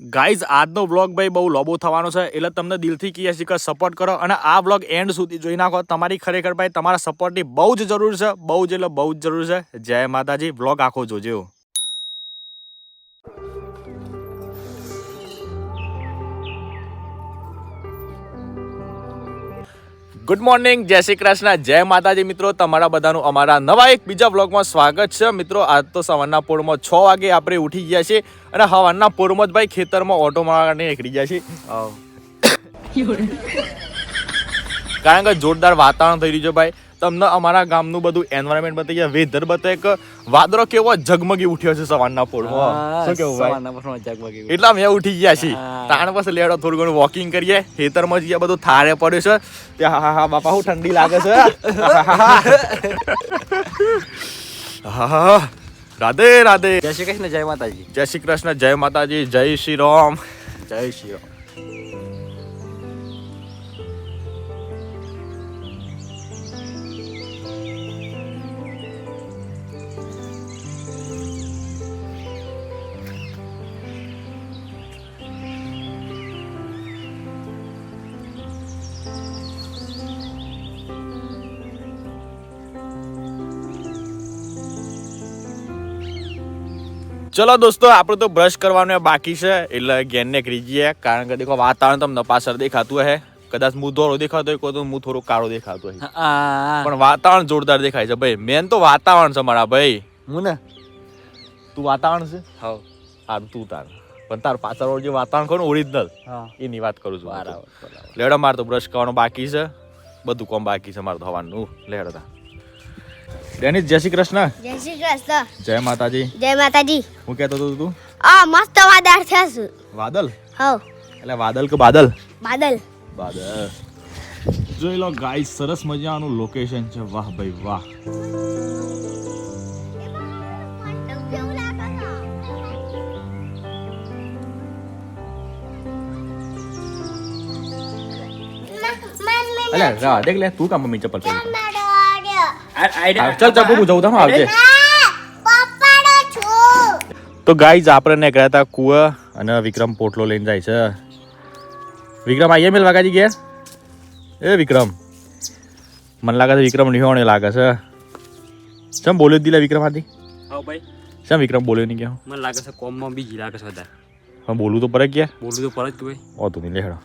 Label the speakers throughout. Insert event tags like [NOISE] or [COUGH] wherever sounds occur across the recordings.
Speaker 1: Guys આજનો vlog ભાઈ બહુ લોબો થવાનો છે. એટલે તમને દિલથી કહીએ છીએ કે સપોર્ટ કરો અને આ વ્લોગ એન્ડ સુધી જોઈ નાખો. તમારી ખરેખર ભાઈ તમારા સપોર્ટની બહુ જ જરૂર છે. બહુ જ એટલે બહુ જ જરૂર છે. જય માતાજી. વ્લોગ આખો જોજો. ગુડ મોર્નિંગ જય શ્રી કૃષ્ણ જય માતાજી મિત્રો તમારા બધાનું અમારા નવા એક બીજા વ્લોગમાં સ્વાગત છે. મિત્રો આજ તો સવારના પોરમાં છ વાગે આપણે ઉઠી ગયા છીએ અને સવારના પોરમાં જ ભાઈ ખેતરમાં ઓટો મારવાને નીકળી ગયા છીએ. કારણ કે જોરદાર વાતાવરણ થઈ રહ્યું છે ભાઈ. તમને અમારા ગામનું બધું એન્વાયરમેન્ટ બતાવી ગયા. વેધર બતાવે કે વાદળો કેવો ઝગમગી ઉઠ્યો છે સવારના પોળ શું કેવું ભાઈ? એટલા મેં ઉઠી ગયા છીએ.
Speaker 2: હા.
Speaker 1: તાણ પછી લેડો થોડું ઘણું વોકિંગ કરીએ. ખેતરમાં જઈએ બધું થારે પડ્યું છે. ત્યાં હા હા હા બાપા હું ઠંડી લાગે છે? હા. રાધે રાધે.
Speaker 2: જય શ્રી કૃષ્ણ જય માતાજી.
Speaker 1: જય શ્રી કૃષ્ણ જય માતાજી જય શ્રી રામ.
Speaker 2: જય શ્રી રામ.
Speaker 1: ચલો દોસ્તો આપણે તો બ્રશ કરવાનું બાકી છે. એટલે ઘેરને કરી જઈએ કારણ કે દેખો વાતાવરણ તમને પાછળ દેખાતું હે કદાચ હું ધોળો દેખાતો હોય તો હું થોડો કાળો દેખાતો હોય.
Speaker 2: આ
Speaker 1: પણ વાતાવરણ જોરદાર દેખાય છે ભાઈ. મેન તો વાતાવરણ છે મારા ભાઈ.
Speaker 2: હું ને?
Speaker 1: તું વાતાવરણ છે?
Speaker 2: હા.
Speaker 1: હાર તું તાર. પણ તાર પાછળ જે વાતાવરણ ખરું ઓરિજિનલ એની વાત કરું છું
Speaker 2: બરાબર
Speaker 1: લેડો મારે તો બ્રશ કરવાનું બાકી છે. બધું કોમ બાકી છે મારે ધોવાનું લેડો તા. ડેનિસ જય શ્રી કૃષ્ણ.
Speaker 3: જય શ્રી કૃષ્ણ.
Speaker 1: જય માતાજી.
Speaker 3: જય માતાજી.
Speaker 1: હું કહેતો હતો તું?
Speaker 3: આ મસ્ત વાદળ છે શું
Speaker 1: વાદલ
Speaker 3: હવ
Speaker 1: એટલે વાદલ કે બાદલ?
Speaker 3: બાદલ.
Speaker 1: બાદલ. જોઈ લો ગાય સરસ મજાનું લોકેશન છે. વાહ ભાઈ વાહ. અલ્યા રા દેખ લે તું કામ મમ્મી ચપ્પલ પહેરી? હા, ચાલ ચાલ બબુ જઉં તમે આવજે. તો ગાઈઝ આપણે ને ગયા હતા કુવા અને વિક્રમ પોટલો લઈને જાય છે. વિક્રમ આઈએ મેલ વાગાજી ગયા? એ વિક્રમ. મને લાગે છે વિક્રમ નિહોણે લાગે છે. ચમ બોલ્યો દીલા વિક્રમ આથી
Speaker 2: હા ભાઈ.
Speaker 1: ચમ વિક્રમ બોલ્યો નહીં ગયા
Speaker 2: મને લાગે છે કોમમાં બીજી લાગે છે વધારે.
Speaker 1: હા બોલું તો પડે ગયા
Speaker 2: બોલું તો પરત ભાઈ.
Speaker 1: ઓ તું નહીં લેહડો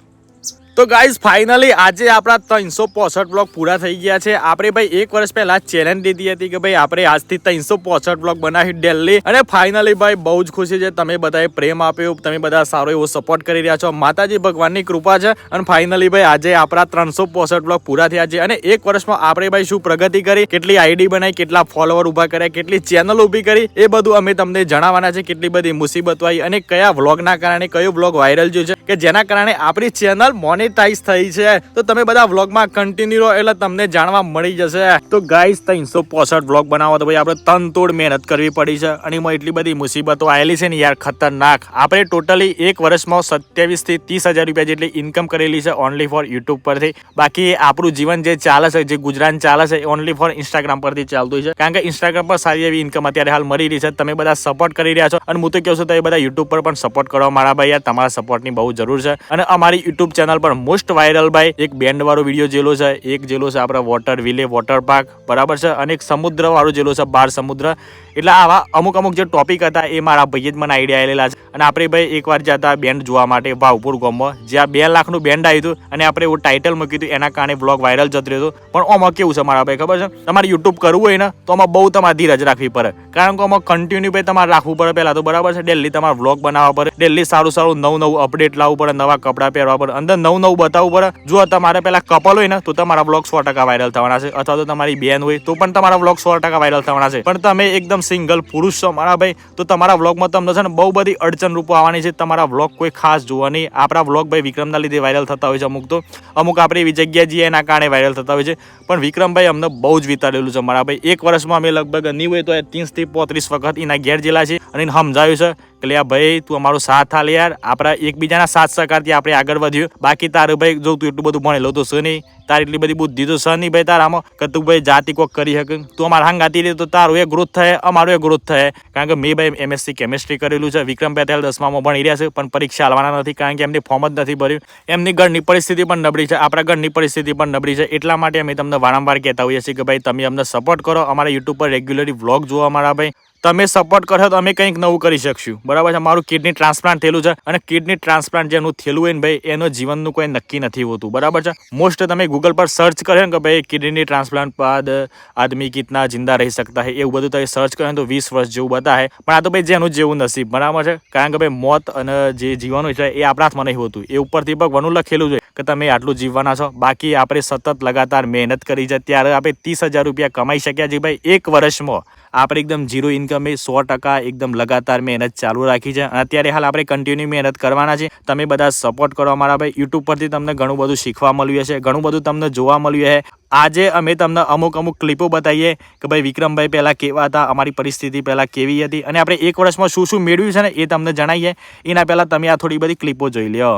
Speaker 1: તો ગાઈઝ ફાઇનલી આજે આપણા ત્રણસો પોસઠ બ્લોગ પૂરા થઈ ગયા છે. આપણે ભાઈ એક વર્ષ પહેલા ચેલેન્જ દીધી હતી કે ભાઈ આપણે આજથી ત્રણસો પોસઠ બ્લોગ બનાવી ડેલી અને ફાઇનલી ભાઈ, બહુ જ ખુશી છે. તમે બધાએ પ્રેમ આપ્યો, તમે બધા સારો એવો સપોર્ટ કરી રહ્યા છો. માતાજી ભગવાનની કૃપા છે. અને ફાઇનલી ભાઈ, આજે આપણા ત્રણસો પોસઠ બ્લોગ પૂરા થયા છે. અને એક વર્ષમાં આપણે ભાઈ શું પ્રગતિ કરી, કેટલી આઈડી બનાવી કેટલા ફોલોવર ઊભા કર્યા, કેટલી ચેનલ ઊભી કરી, એ બધું અમે તમને જણાવવાના છે. કેટલી બધી મુસીબતો આવી અને કયા વ્લોગના કારણે કયો વ્લોગ વાયરલ થયો છે, કે જેના કારણે આપણી ચેનલ મોનેટાઈઝ થઈ છે. તો તમે બધા વ્લોગમાં કન્ટિન્યુ રહો એટલે તમને જાણવા મળી જશે. તો ગાઈઝ ત્રણસો પોસઠ વ્લોગ બનાવો તો ભાઈ આપણે તનતોડ મહેનત કરવી પડી છે. અને એમાં એટલી બધી મુસીબતો આવેલી છે ને યાર, ખતરનાક. આપણે ટોટલી એક વર્ષમાં સત્યાવીસથી ત્રીસ હજાર રૂપિયા જેટલી ઇન્કમ કરેલી છે ઓનલી ફોર યુટ્યુબ પરથી. બાકી આપણું જીવન જે ચાલે છે, જે ગુજરાન ચાલે છે ઓનલી ફોર ઇન્સ્ટાગ્રામ પરથી ચાલતું છે. કારણ કે ઇન્સ્ટાગ્રામ પર સારી એવી ઇન્કમ અત્યારે હાલ મળી રહી છે. તમે બધા સપોર્ટ કરી રહ્યા છો. અને હું તો કહું છું, તમે બધા યુટ્યુબ પર પણ સપોર્ટ કરો. મારા ભાઈ યાર, તમારા સપોર્ટની બહુ જરૂર છે. અને અમારી યુટ્યુબ ચેનલ પર મોસ્ટ વાયરલ ભાઈ એક બેન્ડ વાળો વીડિયો જેલો છે, એક જેલો છે આપણા વોટર વિલે વોટર પાર્ક બરાબર છે? અને એક સમુદ્ર વાળો જેલો છે, બાર સમુદ્ર. એટલે આવા અમુક અમુક જે ટોપિક હતા એ મારા ભાઈએ જ મને આઈડિયા આવેલા છે. અને આપણે ભાઈ એકવાર જતા બેન્ડ જોવા માટે ભાવપુર ગામમાં, જ્યાં બે લાખનું બેન્ડ આવ્યું હતું અને આપણે એવું ટાઇટલ મૂક્યું હતું, એના કારણે બ્લોગ વાયરલ જતું રહ્યું હતું. પણ આમાં કેવું છે મારા ભાઈ ખબર છે? તમારે યુટ્યુબ કરવું હોય ને, તો આમાં બહુ તમારે ધીરજ રાખવી પડે. કારણ કે આમાં કન્ટિન્યુ ભાઈ તમારે રાખવું પડે પહેલાં તો, બરાબર છે? ડેલી તમારે વ્લોગ બનાવવા પડે. ડેલી સારું સારું નવું નવું અપડેટ લાવવું પડે, નવા કપડાં પહેરવા પડે. અંદર નવું નવું બતાવવું પડે જો તમારે પેલા કપલ હોય ને, તો તમારા બ્લોગ સો ટકા વાયરલ થવાના છે. અથવા તો તમારી બેન હોય, તો પણ તમારા બ્લોગ સો ટકા વાયરલ થવાના છે. પણ તમે એકદમ સિંગલ પુરુષ છો મારા ભાઈ, તો તમારા બ્લોગમાં તમને છે ને બહુ બધી અડચણ રૂપો આવવાની છે. તમારા બ્લોગ કોઈ ખાસ જોવા નહીં. આપણા બ્લોગ ભાઈ વિક્રમના લીધે વાયરલ થતા હોય છે અમુક તો. અમુક આપણે એવી જગ્યા જઈએ, એના કારણે વાયરલ થતા હોય છે. પણ વિક્રમભાઈ અમને બહુ જ વિતાડેલું છે મારા ભાઈ. એક વર્ષમાં અમે લગભગ નહીં હોય તો ત્રીસથી પોત્રીસ વખત એના ઘેર જેલા છે અને સમજાવ્યું છે કે લે ભાઈ, તું અમારો સાથ હાલ યાર. આપણા એકબીજાના સાથ સહકારથી આપણે આગળ વધ્યું. બાકી તારું ભાઈ, જો તું એટલું બધું ભણેલો તો શું નહીં. તારી એટલી બધી બુદ્ધિ તો છે ભાઈ ભાઈ તારામાં. કે તું ભાઈ જાતિ કોક કરી શકે. તું અમારા હાંગાતી રહી તો તારું એ ગ્રોથ થાય, અમારું એ ગ્રોથ થાય. કારણ કે મેં ભાઈ એમએસસી કેમિસ્ટ્રી કરેલું છે. વિક્રમ પટેલ દસમામાં ભણી રહ્યા છે, પણ પરીક્ષા આવવાના નથી કારણ કે એમની ફોર્મ જ નથી ભર્યું. એમની ઘરની પરિસ્થિતિ પણ નબળી છે. આપણા ઘરની પરિસ્થિતિ પણ નબળી છે. એટલા માટે અમે તમને વારંવાર કહેતા હોઈએ છીએ કે ભાઈ, તમે અમને સપોર્ટ કરો. અમારા યુટ્યુબ પર રેગ્યુલરલી વ્લોગ જોવા અમારા ભાઈ. તમે સપોર્ટ કરશો તો અમે કંઈક નવું કરી શકશું. બરાબર છે? મારું કિડની ટ્રાન્સપ્લાન્ટ થયેલું છે અને કિડની ટ્રાન્સપ્લાન્ટ જેનું થયેલું હોય ને ભાઈ, એનો જીવનનું કોઈ નક્કી નથી હોતું. બરાબર છે? મોસ્ટ તમે ગૂગલ પર સર્ચ કર્યો ને કે ભાઈ કિડની ટ્રાન્સપ્લાન્ટ બાદ આદમી કિતના જિંદા રહી શકતા હૈ, એવું બધું તમે સર્ચ કર્યો તો વીસ વર્ષ જેવું બતાવે. પણ આ તો ભાઈ જેનું જેવું નસીબ, બરાબર છે? કારણ કે ભાઈ મોત અને જે જીવન હોય છે એ આપણા હાથમાં નહીં હોતું. એ ઉપરથી પણ ભગવાનનું લખેલું છે કે તમે આટલું જીવવાના છો. બાકી આપણે સતત લગાતાર મહેનત કરી છે. ત્યારે આપણે ત્રીસ હજાર રૂપિયા કમાઈ શક્યા છીએ ભાઈ, એક વર્ષમાં. આપણે એકદમ ઝીરો ઇન્કમ સો ટકા એકદમ લગાતાર મહેનત ચાલુ રાખી છે. અને અત્યારે હાલ આપણે કન્ટિન્યુ મહેનત કરવાના છે તમે બધા સપોર્ટ કરો અમારા ભાઈ. યુટ્યુબ પરથી તમને ઘણું બધું શીખવા મળ્યું છે ઘણું બધું તમને જોવા મળ્યું છે આજે અમે તમને અમુક અમુક ક્લિપો બતાવીએ કે ભાઈ વિક્રમભાઈ પહેલાં કેવા હતા અમારી પરિસ્થિતિ પહેલાં કેવી હતી અને આપણે એક વર્ષમાં શું શું મેળવ્યું છે ને એ તમને જણાવીએ. એના પહેલાં તમે આ થોડી બધી ક્લિપો જોઈ લ્યો.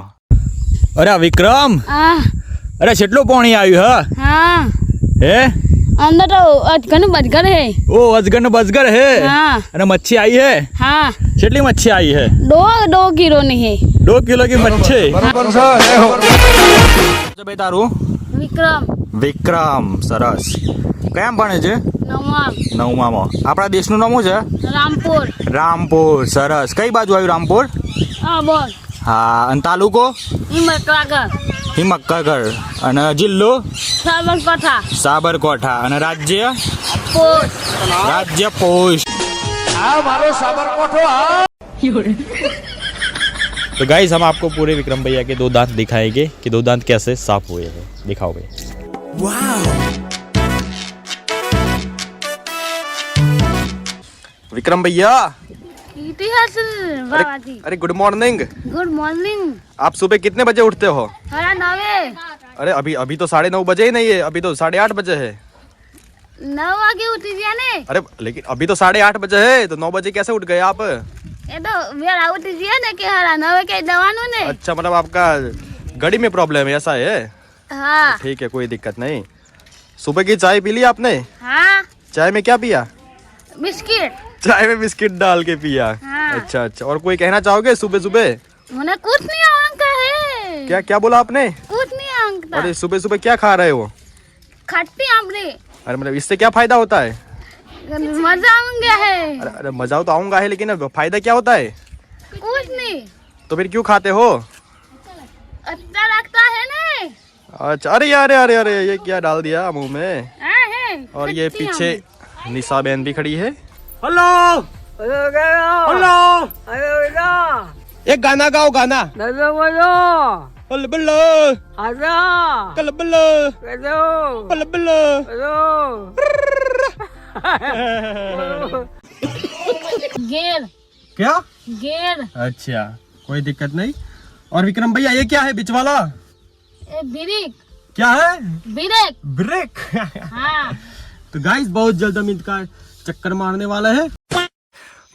Speaker 1: અરે વિક્રમ! અરે કેટલું પાણી આવ્યું
Speaker 3: હે.
Speaker 1: હે?
Speaker 3: અંદર તો અજગરનું બજગર હે
Speaker 1: ઓ અજગરનું બજગર હે
Speaker 3: હા
Speaker 1: અને મચ્છી આવી હે
Speaker 3: હા
Speaker 1: કેટલી મચ્છી આવી હે
Speaker 3: દો દો કિલો ની હે
Speaker 1: દો કિલો કી મચ્છી બરાબર સર ભાઈ તારું
Speaker 3: વિક્રમ
Speaker 1: વિક્રમ સરસ કેમ ભણે છે? નવમામાં આપણા દેશનું નામ શું છે?
Speaker 3: રામપુર।
Speaker 1: રામપુર સરસ. કઈ બાજુ આવ્યું રામપુર?
Speaker 3: હા બોલ.
Speaker 1: હા અને તાલુકો?
Speaker 3: હિંમતનગર.
Speaker 1: હિમક્કાગઢ અને જિલ્લો
Speaker 3: સાબરકાંઠા
Speaker 1: સાબરકાંઠા અને રાજ્ય
Speaker 3: પોસ્ટ
Speaker 1: राज्य पोस्ट तो गाइस हम आपको पूरे विक्रम भैया के दो दांत दिखाएंगे कि दो दांत कैसे साफ हुए हैं दिखाओ भैया विक्रम भैया
Speaker 3: इतिहास
Speaker 1: अरे गुड मॉर्निंग
Speaker 3: गुड मॉर्निंग
Speaker 1: आप सुबह कितने बजे उठते हो?
Speaker 3: साढ़े नौ
Speaker 1: अरे अभी अभी तो साढ़े नौ बजे ही नहीं है अभी तो साढ़े आठ बजे है।
Speaker 3: नौ आगे उठ जाने
Speaker 1: अरे लेकिन अभी तो साढ़े आठ बजे है तो नौ बजे कैसे उठ गए आप?
Speaker 3: ये तो मेरा उठ हरा के ने
Speaker 1: अच्छा मतलब आपका गड़ी में प्रॉब्लम है ऐसा है।
Speaker 3: हाँ।
Speaker 1: ठीक है कोई दिक्कत नहीं। सुबह की चाय पी ली आपने?
Speaker 3: हाँ।
Speaker 1: चाय में क्या पिया?
Speaker 3: बिस्किट।
Speaker 1: चाय में बिस्किट डाल के पिया।
Speaker 3: हाँ।
Speaker 1: अच्छा अच्छा। और कोई कहना चाहोगे सुबह सुबह
Speaker 3: મને कुछ नहीं आंका है।
Speaker 1: क्या क्या बोला आपने?
Speaker 3: कुछ नहीं आंकता।
Speaker 1: अरे सुबह सुबह क्या खा रहे हो?
Speaker 3: खट्टी आमरे
Speaker 1: अरे मतलब इससे क्या फ़ायदा होता है?
Speaker 3: मज़ा आऊँगा है।
Speaker 1: अरे अरे मज़ा तो आऊँगा है लेकिन फ़ायदा क्या होता है?
Speaker 3: कुछ नहीं।
Speaker 1: तो फिर क्यों खाते हो?
Speaker 3: अच्छा लगता है ना।
Speaker 1: अच्छा अरे अरे अरे अरे ये क्या डाल दिया मुँह में?
Speaker 3: हाँ
Speaker 1: और ये पीछे निशा बहन भी खड़ी है।
Speaker 2: हेलो। हेलो
Speaker 1: एक गाना गाओ गाना। हेलो हेलो
Speaker 2: हेलो
Speaker 3: गेर
Speaker 1: क्या?
Speaker 3: गेर
Speaker 1: अच्छा कोई दिक्कत नहीं। और विक्रम भैया ये क्या है बीच वाला?
Speaker 3: ब्रेक।
Speaker 1: क्या है?
Speaker 3: ब्रेक।
Speaker 1: ब्रेक। [LAUGHS]
Speaker 3: हाँ।
Speaker 1: तो गाइस बहुत जल्द अमित का चक्कर मारने वाला है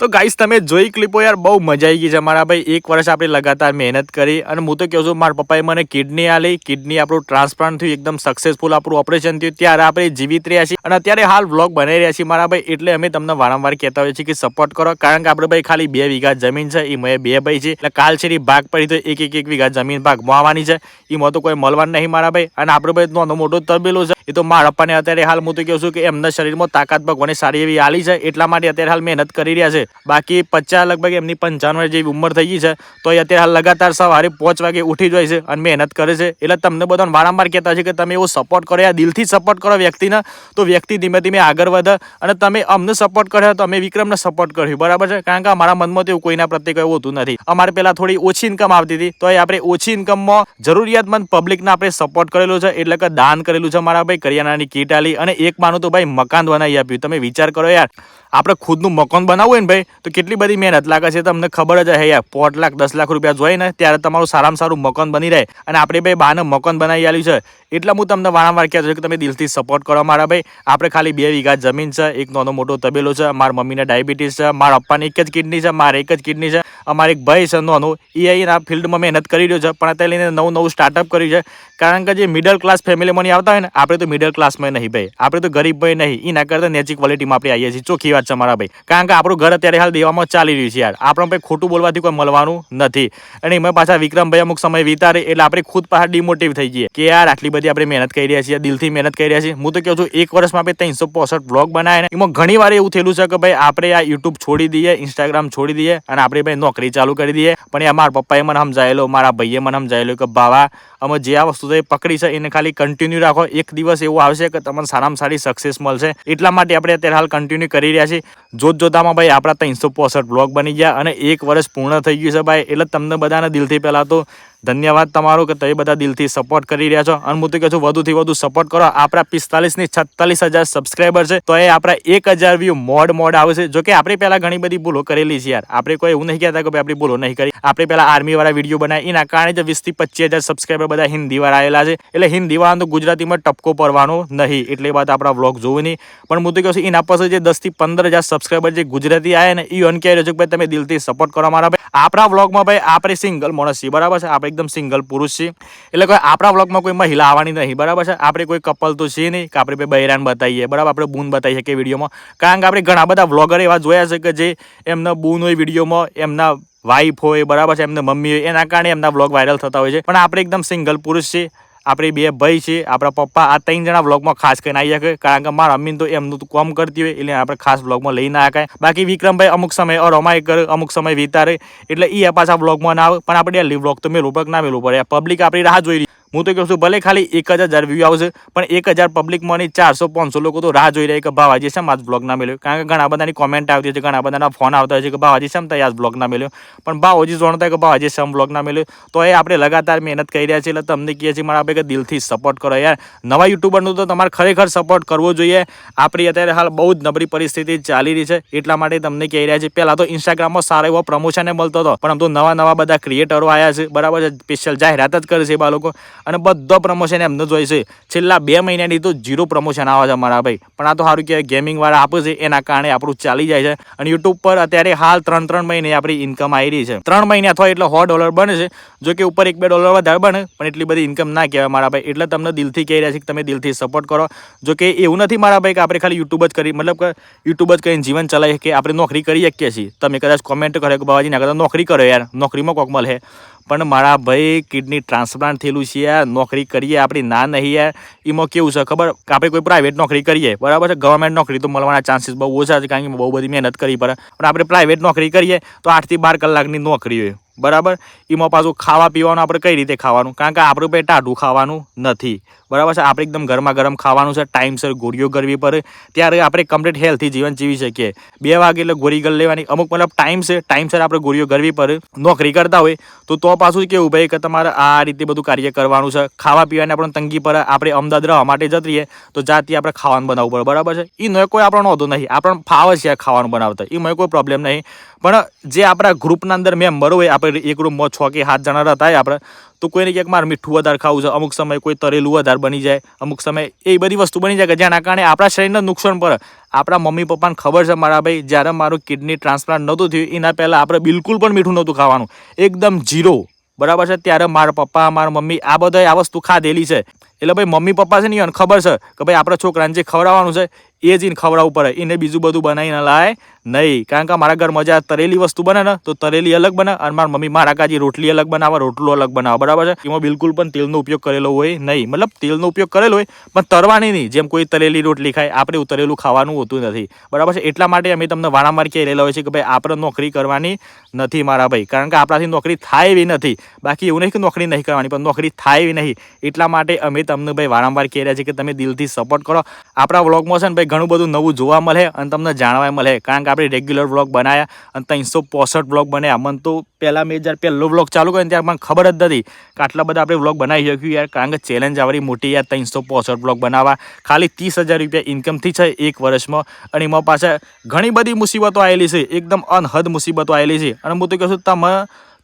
Speaker 1: તો ગાઈસ તમે જોઈ ક્લિપો યાર, બહુ મજા આવી ગઈ છે મારા ભાઈ. એક વર્ષ આપણે લગાતાર મહેનત કરી અને હું તો કહું છું, મારા પપ્પાએ મને કિડની આલી. કિડની આપણું ટ્રાન્સપ્લાન્ટ થયું, એકદમ સક્સેસફુલ આપણું ઓપરેશન થયું. ત્યારે આપણે જીવિત રહ્યા છીએ અને અત્યારે હાલ વ્લોગ બનાવી રહ્યા છીએ મારા ભાઈ, એટલે અમે તમને વારંવાર કહેતા હોઈએ છીએ કે સપોર્ટ કરો, કારણ કે આપણે ભાઈ ખાલી બે વીઘા જમીન છે એ મેં બે ભાઈ છે. એટલે કાલ છે ભાગ પડી તો એક એક એક વીઘા જમીન ભાગ મોવાની છે. એમાં તો કોઈ મળવાનું નહીં મારા ભાઈ. અને આપણે ભાઈ નાનો મોટો તબેલો છે. એ તો મારા પપ્પાને અત્યારે હાલ હું તો કહું છું કે એમના શરીરમાં તાકાત ભગવાને સારી એવી આલી છે. એટલા માટે અત્યારે હાલ મહેનત કરી રહ્યા છે. બાકી પચાસ લગભગ એમની પંચાણું જેવી ઉંમર થઈ ગઈ છે તો એ અત્યારે હાલ લગાતાર સવારે પાંચ વાગે ઉઠી જાય છે અને મહેનત કરે છે. એટલે તમને બધાને વારંવાર કહેતા છે કે તમે એવો સપોર્ટ કરો યા દિલથી સપોર્ટ કરો વ્યક્તિને, તો વ્યક્તિ ધીમે ધીમે આગળ વધે અને તમે અમને સપોર્ટ કર્યો તો અમે વિક્રમને સપોર્ટ કર્યું. બરાબર છે? કારણ કે અમારા મનમાં તો એવું કોઈના પ્રત્યે કોઈ હોતું નથી. અમારે પહેલાં થોડી ઓછી ઇન્કમ આવતી હતી તો એ આપણે ઓછી ઇન્કમમાં જરૂરિયાતમંદ પબ્લિકને આપણે સપોર્ટ કરેલો છે, એટલે કે દાન કરેલું છે મારા ભાઈ. કરિયાણાની કીટ આલી અને એક માનું તો ભાઈ મકાન બનાવી આપ્યું. તમે વિચાર કરો યાર. આપણે ખુદનું મકાન બનાવવું હોય ને ભાઈ, તો કેટલી બધી મહેનત લાગે છે તમને ખબર જ હે યાર. પોટ લાખ, દસ લાખ રૂપિયા જોઈએ ને ત્યારે તમારું સારામાં સારું મકાન બની રહે. અને આપણે ભાઈ બાને મકાન બનાવી આલ્યું છે. એટલે હું તમને વારંવાર કહેતો છું કે તમે દિલથી સપોર્ટ કરો મારા ભાઈ. આપણે ખાલી બે વીઘા જમીન છે, એક નાનો મોટો તબેલો છે, મારા મમ્મીને ડાયાબિટીસ છે, મારા પપ્પાની એક જ કિડની છે, મારે એક જ કિડની છે. અમારે એક ભાઈ છે નોનો, એ અહીં આ ફિલ્ડમાં મહેનત કરી રહ્યો છે, પણ અત્યારે લઈને નવું નવું સ્ટાર્ટઅપ કર્યું છે. કારણ કે જે મિડલ ક્લાસ ફેમિલીમાંની આવતા હોય ને, આપણે તો મિડલ ક્લાસમાં નહીં ભાઈ. આપણે તો ગરીબ ભાઈ નહીં. એના કરતાં નેચી ક્વોલિટીમાં આપણે આવીએ છીએ. ચોખ્ખી વાત છે મારા ભાઈ. કારણ કે આપણું ઘર અત્યારે હાલ દેવામાં ચાલી રહ્યું છે યાર. આપણે ભાઈ ખોટું બોલવાથી કોઈ મળવાનું નથી. અને એમાં પાછા વિક્રમભાઈ અમુક સમય વિતારે, એટલે આપણે ખુદ પાછા ડિમોટિવ થઈ જઈએ. કે યાર, આટલી બધી આપણે મહેનત કરી રહ્યા છીએ, દિલથી મહેનત કરી રહ્યા છીએ. હું તો કહું છું, એક વર્ષમાં આપણે ત્રણસો પોસઠ બ્લોગ બનાવે ને એમાં ઘણી વાર એવું થયેલું છે કે ભાઈ, આપણે આ યુટ્યુબ છોડી દઈએ ઇન્સ્ટાગ્રામ છોડી દઈએ, અને આપણે ભાઈ નોકરી ચાલુ કરી દઈએ. પણ એ મારા પપ્પાએ મને સમજાયેલો, મારા ભાઈએ મને સમજાયેલો કે, બાવા, અમે જે આ વસ્તુ તો પકડી છે, એને ખાલી કન્ટિન્યુ રાખો. એક દિવસ એવું આવશે કે તમને સારામાં સારી સક્સેસ મળશે. એટલા માટે આપણે અત્યારે હાલ કન્ટિન્યુ કરી રહ્યા છીએ. જોત જોતામાં ભાઈ, આપણા ત્રણસો પોસઠ બ્લોગ બની ગયા અને એક વર્ષ પૂર્ણ થઈ ગયું છે ભાઈ. એટલે તમને બધાને દિલથી પહેલાં તો ધન્યવાદ તમારો કે તમે બધા દિલથી સપોર્ટ કરી રહ્યા છો. અને હું તો કહું છું, વધુથી વધુ સપોર્ટ કરો. આપણા પિસ્તાલીસની છત્તાલીસ હજાર સબસ્ક્રાઈબર છે, તો એ આપણા એક હજાર વ્યૂ મોડ મોડ આવે છે. જો કે આપણે પહેલાં ઘણી બધી ભૂલો કરેલી છે યાર. આપણે કોઈ એવું નહીં કહેતા કે ભાઈ આપણી ભૂલો નહીં કરી. આપણે પહેલા આર્મી વાળા વીડિયો બનાવી. એના કારણે જ વીસથી પચીસ હજાર સબસ્ક્રાઈબર બધા હિન્દી વાળા આવેલા છે. એટલે હિન્દી વાળા તો ગુજરાતીમાં ટપકો પડવાનો નહીં. એટલે વાત આપણા વ્લોગ જોવું નહીં. પણ હું તો કહું છું, એના પાસે જે દસથી પંદર હજાર સબસ્ક્રાઈબર જે ગુજરાતી આવે ને એ અન કહી રહ્યો છે કે ભાઈ તમે દિલથી સપોર્ટ કરો મારા ભાઈ. આપણા વ્લોગમાં ભાઈ આપણે સિંગલ માણસ છીએ. બરાબર છે? આપણે એકદમ સિંગલ પુરુષ છે એટલે કોઈ આપણા વ્લોગમાં કોઈ મહિલા આવવાની નહીં. બરાબર છે? આપણે કોઈ કપલ તો છે નહીં કે આપણે બૈરાન બતાવીએ. બરાબર? આપણે બૂન બતાવી શકીએ વિડીયોમાં. કારણ કે આપણે ઘણા બધા વ્લોગર એવા જોયા છે કે જે એમના બૂન હોય વિડીયોમાં, એમના વાઈફ હોય, બરાબર છે? એમના મમ્મી હોય. એના કારણે એમના વ્લોગ વાયરલ થતા હોય છે. પણ આપણે એકદમ સિંગલ પુરુષ છીએ. આપણે બે ભાઈ છે, આપણા પપ્પા આ ત્રણ જણા વ્લોગમાં ખાસ કરીને આવી શકે, કારણ કે મારા અમ્મી તો એમનું કામ કરતી હોય, એટલે આપણે ખાસ વ્લોગમાં લઈ ના શકાય. બાકી વિક્રમભાઈ અમુક સમય અરમાય કરે, અમુક સમય વિતારે, એટલે એ પાછા વ્લોગમાં ના આવે. પણ આપણે ડેલી વ્લોગ તો મેલું પડે ના મેલું પડે. પબ્લિક આપણી રાહ જોઈ હું તો કહું છું, ભલે ખાલી એક હજાર વ્યૂ આવશે, પણ એક હજાર પબ્લિક મની ચારસો, પાંચસો લોકો તો રાહ જોઈ રહ્યા કે ભાવ આજે શેમ આજ બ્લોગ ના મળ્યો કારણ કે ઘણા બધાની કોમેન્ટ આવતી છે, ઘણા બધાના ફોન આવતા હોય છે કે આજે શેમ તઈ આજ બ્લોગ ના મળ્યો પણ ભાવોજી જોણતા કે ભાવાજી શેમ બ્લોગ ના મળ્યો તો એ આપણે લગાતાર મહેનત કરી રહ્યા છીએ, એટલે તમને કહીએ છીએ, મારા ભાઈ કે દિલથી સપોર્ટ કરો યાર. નવા યુટ્યુબરનું તો તમારે ખરેખર સપોર્ટ કરવો જોઈએ. આપણી અત્યારે હાલ બહુ જ નબળી પરિસ્થિતિ ચાલી રહી છે, એટલા માટે તમને કહી રહ્યા છે પહેલાં તો ઇન્સ્ટાગ્રામમાં સારો એવો પ્રમોશન મળતો હતો, પણ આમ તો નવા નવા બધા ક્રિએટરો આવ્યા છે, બરાબર છે સ્પેશિયલ જાહેરાત જ કરે છે એ લોકો અને બધો પ્રમોશન એમનો જ હોય છે. છેલ્લા બે મહિનાની તો જીરો પ્રમોશન આવે છે મારા ભાઈ. પણ આ તો સારું કહેવાય ગેમિંગવાળા આપે છે, એના કારણે આપણું ચાલી જાય છે. અને યુટ્યુબ પર અત્યારે હાલ ત્રણ ત્રણ મહિને આપણી ઇન્કમ આવી રહી છે. ત્રણ મહિને અથવા એટલે સો ડોલર બને છે. જો કે ઉપર એક બે ડોલર વધારે બને, પણ એટલી બધી ઇન્કમ ના કહેવાય મારા ભાઈ. એટલે તમને દિલથી કહી રહ્યા છે કે તમે દિલથી સપોર્ટ કરો. જો કે એવું નથી મારા ભાઈ કે આપણે ખાલી યુટ્યુબ જ કરી, મતલબ કે યુટ્યુબ જ કરીને જીવન ચલાવીએ કે આપણે નોકરી કરી શકીએ છીએ. તમે કદાચ કોમેન્ટ કરો કે, બાબાજી ના કરતા નોકરી કરો યાર. નોકરીમાં કોકમલ મળે. પણ મારા ભાઈ કિડની ટ્રાન્સપ્લાન્ટ થયેલું છે નોકરી કરીએ, આપણી ના નહીં એમાં કેવું છે ખબર? આપણે કોઈ પ્રાઇવેટ નોકરી કરીએ, બરાબર છે? ગવર્મેન્ટ નોકરી તો મળવાના ચાન્સીસ બહુ ઓછા છે, કારણ કે બહુ બધી મહેનત કરવી પડે. પણ આપણે પ્રાઇવેટ નોકરી કરીએ, તો આઠથી બાર કલાકની નોકરી હોય. બરાબર? એમાં પાછું ખાવા પીવાનું આપણે કઈ રીતે ખાવાનું? કારણ કે આપણે ભાઈ ટાઢું ખાવાનું નથી. બરાબર છે? આપણે એકદમ ગરમા ગરમ ખાવાનું છે. ટાઈમસર ગોળીઓ કરવી પડે. ત્યારે આપણે કમ્પ્લીટ હેલ્થી જીવન જીવી શકીએ. બે વાગે એટલે ગોળી ગળ લેવાની. અમુક મતલબ ટાઈમ છે. ટાઈમસર આપણે ગોળીઓ કરવી પડે. નોકરી કરતા હોય તો તો પાછું કેવું ભાઈ કે તમારે આ રીતે બધું કાર્ય કરવાનું છે. ખાવા પીવાની આપણે તંગી પર આપણે અમદાવાદ રહેવા માટે જતી તો જાતે આપણે ખાવાનું બનાવવું પડે. બરાબર છે? એનો કોઈ આપણો નહોતો નહીં. આપણને ફાવે છે ખાવાનું બનાવતા. એમાં કોઈ પ્રોબ્લેમ નહીં. પણ જે આપણા ગ્રુપના અંદર મેમ્બર હોય, આપણે એક ગ્રુપમાં છ કે સાત જણા હતા આપણે, તો કોઈને ક્યાંક મારે મીઠું વધારે ખાવું છે, અમુક સમય કોઈ તરેલું વધારે બની જાય, અમુક સમય એ બધી વસ્તુ બની જાય કે જેના કારણે આપણા શરીરને નુકસાન પડે. આપણા મમ્મી પપ્પાને ખબર છે મારા ભાઈ, જ્યારે મારું કિડની ટ્રાન્સપ્લાન્ટ નહોતું થયું, એના પહેલાં આપણે બિલકુલ પણ મીઠું નહોતું ખાવાનું. એકદમ ઝીરો બરાબર છે? ત્યારે મારા પપ્પા, મારા મમ્મી આ બધાએ આ વસ્તુ ખાધેલી છે. એટલે ભાઈ મમ્મી પપ્પા છે ને એને ખબર છે કે ભાઈ આપણા છોકરાને જે ખવડાવવાનું છે, એ જ એને ખવડાવવું પડે. એને બીજું બધું બનાવીને લાય નહીં. કારણ કે મારા ઘરમાં જ્યાં તરેલી વસ્તુ બને ને, તો તરેલી અલગ બને અને મારા મમ્મી મારા કાજી રોટલી અલગ બનાવે, રોટલો અલગ બનાવે. બરાબર છે? એમાં બિલકુલ પણ તેલનો ઉપયોગ કરેલો હોય નહીં. મતલબ તેલનો ઉપયોગ કરેલો હોય, પણ તરવાની નહીં. જેમ કોઈ તરેલી રોટલી ખાય, આપણે તરેલું ખાવાનું હોતું નથી. બરાબર છે? એટલા માટે અમે તમને વારંવાર કહી રહેલા હોય છે કે ભાઈ, આપણે નોકરી કરવાની નથી મારા ભાઈ. કારણ કે આપણાથી નોકરી થાય એવી નથી. બાકી એવું નહીં કે નોકરી નહીં કરવાની, પણ નોકરી થાય એવી નહીં. એટલા માટે અમે તમને ભાઈ વારંવાર કહી રહ્યા છે કે તમે દિલથી સપોર્ટ કરો. આપણા વ્લોગમાં છે ને ભાઈ ઘણું બધું નવું જોવા મળે અને તમને જાણવા મળે. કારણ કે આપણે રેગ્યુલર વ્લોગ બનાવ્યા અને ત્રણસો પોસઠ વ્લોગ બન્યા. મને તો પહેલાં મેં જ્યારે પહેલો વ્લોગ ચાલુ કર્યો ત્યારે મને ખબર જ નથી કે આટલા બધા આપણે વ્લોગ બનાવી શક્યું યાર. કારણ કે ચેલેન્જ આવરી મોટી યાર, ત્રણસો પોસઠ વ્લોગ બનાવવા. ખાલી ત્રીસ હજાર રૂપિયા ઇન્કમથી છે એક વર્ષમાં. અને એમાં પાછા ઘણી બધી મુસીબતો આવેલી છે. એકદમ અનહદ મુસીબતો આવેલી છે. અને હું તો કહું છું, તમે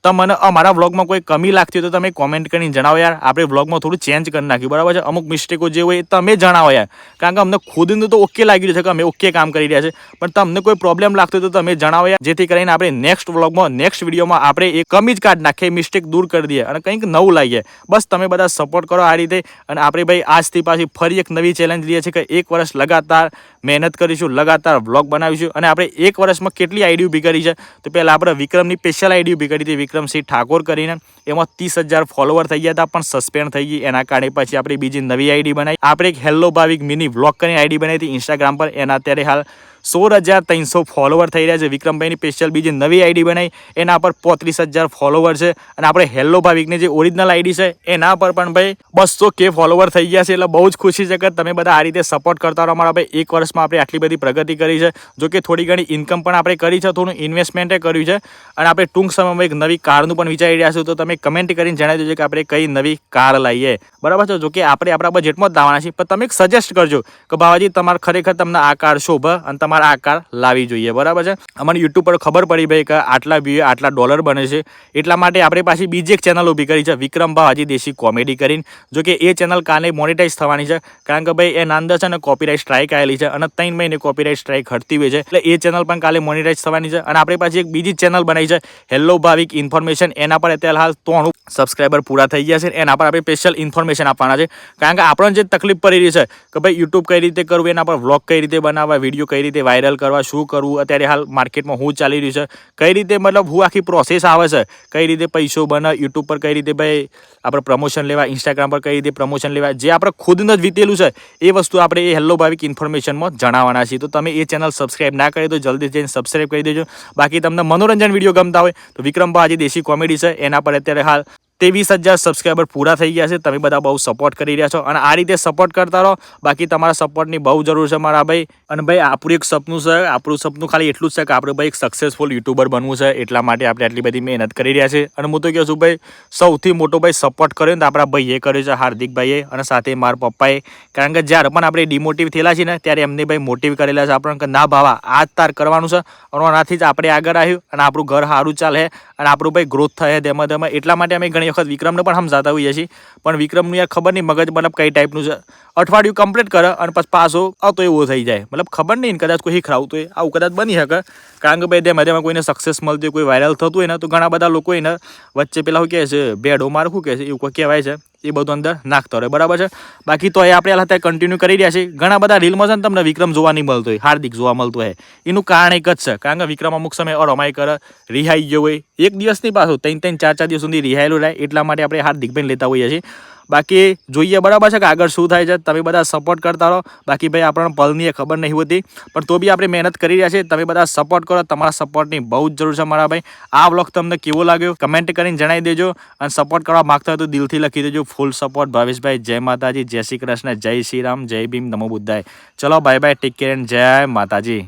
Speaker 1: તમને અમારા વ્લોગમાં કોઈ કમી લાગતી હોય તો તમે કોમેન્ટ કરીને જણાવો યાર. આપણે વ્લોગમાં થોડું ચેન્જ કરી નાખ્યું, બરાબર છે? અમુક મિસ્ટેકો જે હોય એ તમે જણાવો યાર. કારણ કે અમને ખુદનું તો ઓકે લાગી રહ્યું છે કે અમે ઓકે કામ કરી રહ્યા છે. પણ તમને કોઈ પ્રોબ્લેમ લાગતો તો તમે જણાવો યાર. જેથી કરીને આપણે નેક્સ્ટ વ્લોગમાં નેક્સ્ટ વિડીયોમાં આપણે એ કમી જ કાઢ નાખીએ મિસ્ટેક દૂર કરી દઈએ અને કંઈક નવું લાવીએ. બસ તમે બધા સપોર્ટ કરો આ રીતે. અને આપણે ભાઈ આજથી પાછી ફરી એક નવી ચેલેન્જ લઈએ છીએ કે એક વર્ષ લગાતાર મહેનત કરીશું, લગાતાર વ્લોગ બનાવીશું અને આપણે એક વર્ષમાં કેટલી આઈડી ઊભી કરી છે? તો પહેલાં આપણે વિક્રમની સ્પેશિયલ આઈડી ઊભી કરી હતી વિક્રમસિંહ ઠાકોર કરીને. એમાં ત્રીસ હજાર ફોલોવર થઈ ગયા હતા, પણ સસ્પેન્ડ થઈ ગઈ. એના કારણે પછી આપણે બીજી નવી આઈડી બનાવી. આપણે એક હેલ્લો ભાવિક મિની વ્લોગ કરીને આઈડી બનાવી હતી ઇન્સ્ટાગ્રામ પર. એના અત્યારે હાલ સોળ હજાર ત્રણસો ફોલોવર થઈ રહ્યા છે. વિક્રમભાઈની સ્પેશિયલ બીજી નવી આઈડી બનાવી એના પર પોત્રીસ હજાર ફોલોવર છે. અને આપણે હેલ્લો ભાવિકની જે ઓરિજિનલ આઈડી છે, એના પર પણ ભાઈ બસો કે ફોલોવર થઈ ગયા છે. એટલે બહુ જ ખુશી છે કે તમે બધા આ રીતે સપોર્ટ કરતા રહો. અમારા ભાઈ એક વર્ષમાં આપણે આટલી બધી પ્રગતિ કરી છે. જો કે થોડી ઘણી ઇન્કમ પણ આપણે કરી છે. થોડું ઇન્વેસ્ટમેન્ટે કર્યું છે. અને આપણે ટૂંક સમયમાં એક નવી કારનું પણ વિચારી રહ્યા છું તો તમે કમેન્ટ કરીને જણાવી દેજો કે આપણે કઈ નવી કાર લાવીએ. બરાબર છે? જો કે આપણે આપણા બજેટમાં જ લાવવાના છીએ. પણ તમે સજેસ્ટ કરજો કે બાબાજી તમારે ખરેખર તમને આ કાર શોભ અને તમારે આ કાર લાવવી જોઈએ, બરાબર છે? અમને યુટ્યુબ પર ખબર પડી ભાઈ કે આટલા વ્યૂ આટલા ડોલર બને છે. એટલા માટે આપણે પાછી બીજી એક ચેનલ ઊભી કરી છે વિક્રમભાઈ બાવાજી દેશી કોમેડી કરીને. જો કે એ ચેનલ કાલે મોનિટાઈઝ થવાની છે, કારણ કે ભાઈ એ નાંદર છે ને કોપીરાઇટ સ્ટ્રાઇક આવેલી છે અને ત્રણ મહિને કોપીરાઇટ સ્ટ્રાઇક હટતી હોય છે. એટલે એ ચેનલ પણ કાલે મોનિટાઈઝ થવાની છે અને આપણી પાછી એક બીજી ચેનલ બનાવી છે હેલ્લો ભાવિક ઇન્ફોર્મેશન એના પર અત્યારે હાલ ત્રણ સબસ્ક્રાઈબર પૂરા થઈ ગયા છે એના પર આપણે સ્પેશિયલ ઇન્ફોર્મેશન આપવાના છે. કારણ કે આપણને જે તકલીફ પડી રહી છે કે ભાઈ યુટ્યુબ કઈ રીતે કરવું, એના પર વ્લોગ કઈ રીતે બનાવવા વીડિયો કઈ રીતે વાયરલ કરવા શું કરવું? અત્યારે હાલ માર્કેટમાં શું ચાલી રહ્યું છે. કઈ રીતે મતલબ હું આખી પ્રોસેસ આવે છે? કઈ રીતે પૈસો બને? યુટ્યુબ પર કઈ રીતે ભાઈ આપણે પ્રમોશન લેવા ઇન્સ્ટાગ્રામ પર કઈ રીતે પ્રમોશન લેવા જે આપણે ખુદનું જ વીતેલું છે, એ વસ્તુ આપણે એ હેલ્લો ભાવિક ઇન્ફોર્મેશનમાં જણાવવાના છીએ. તો તમે એ ચેનલ સબસ્ક્રાઇબ ના કરી તો જલ્દી જઈને સબસ્ક્રાઇબ કરી દેજો. બાકી તમને મનોરંજન વીડિયો ગમતા હોય તો વિક્રમભાઈ આજે દેશી કોમેડી છે. એના પર અત્યારે હાલ ત્રેવીસ હજાર સબસ્ક્રાઈબર પૂરા થઈ ગયા છે. તમે બધા બહુ સપોર્ટ કરી રહ્યા છો અને આ રીતે સપોર્ટ કરતા રહો. બાકી તમારા સપોર્ટની બહુ જરૂર છે મારા ભાઈ. અને ભાઈ, આપણું એક સપનું છે, આપણું સપનું ખાલી એટલું જ છે કે આપણે ભાઈ એક સક્સેસફુલ યુટ્યુબર બનવું છે. એટલા માટે આપણે આટલી બધી મહેનત કરી રહ્યા છે અને હું તો કહું છું ભાઈ, સૌથી મોટો ભાઈ સપોર્ટ કર્યો ને તો આપણા ભાઈએ કર્યો છે હાર્દિકભાઈએ અને સાથે મારા પપ્પાએ. કારણ કે જ્યારે પણ આપણે ડિમોટિવ થયેલા છીએ ને, ત્યારે એમને ભાઈ મોટિવ કરેલા છે આપણને કે ના ભાવા, આ જ તાર કરવાનું છે. અને આનાથી જ આપણે આગળ આવ્યું. અને આપણું ઘર સારું ચાલે. અને આપણું ભાઈ ગ્રોથ થાય તેમાં તેમાં એટલા માટે અમે ઘણી વખત વિક્રમને પણ સમજાતા હોઈએ છીએ. પણ વિક્રમનું યાર ખબર નહીં મગજ મતલબ કઈ ટાઈપનું છે. અઠવાડિયું કમ્પ્લીટ કરે અને પછી પાછો આવતો એવો થઈ જાય. મતલબ ખબર નહીં કદાચ કોઈ ખરાવતું હોય આવું કદાચ બની શકે. કારણ કે ભાઈ તેમાં મધ્યમાં કોઈને સક્સેસ મળતી હોય, કોઈ વાયરલ થતું હોય ને, તો ઘણા બધા લોકો એને વચ્ચે પેલા શું કહે છે બેડો માર શું કહે છે, એવું કોઈ કહેવાય છે. એ બધું અંદર નાખતો રહે બરાબર છે? બાકી તો એ આપણે હાલ કન્ટિન્યુ કરી રહ્યા છીએ. ઘણા બધા રીલમાં છે ને તમને વિક્રમ જોવા નહીં મળતો હોય, હાર્દિક જોવા મળતું હોય. એનું કારણ એક જ છે. કારણ કે વિક્રમ અમુક સમય રમાઈ કરે, રિહાઈ ગયો હોય. એક દિવસની પાછું ત્રણ ત્રણ ચાર ચાર દિવસ સુધી રિહાયેલું રહે. એટલા માટે આપણે હાર્દિકભાઈ લેતા હોઈએ છીએ. બાકી જોઈએ બરાબર છે કે આગળ શું થાય છે, તમે બધા સપોર્ટ કરતા રહો. બાકી ભાઈ, આપણને પલની એ ખબર નહીં હોતી, પણ તો બી આપણે મહેનત કરી રહ્યા છીએ. તમે બધા સપોર્ટ કરો, તમારા સપોર્ટની બહુ જ જરૂર છે મારા ભાઈ. આ વ્લોગ તમને કેવો લાગ્યો કમેન્ટ કરીને જણાવી દેજો અને સપોર્ટ કરવા માગતા હોય તો દિલથી લખી દેજો. ફૂલ સપોર્ટ ભાવેશભાઈ, જય માતાજી, જય શ્રી કૃષ્ણ, જય શ્રી રામ, જય ભીમ, નમો બુદ્ધાય. ચલો bye bye take care and જય માતાજી.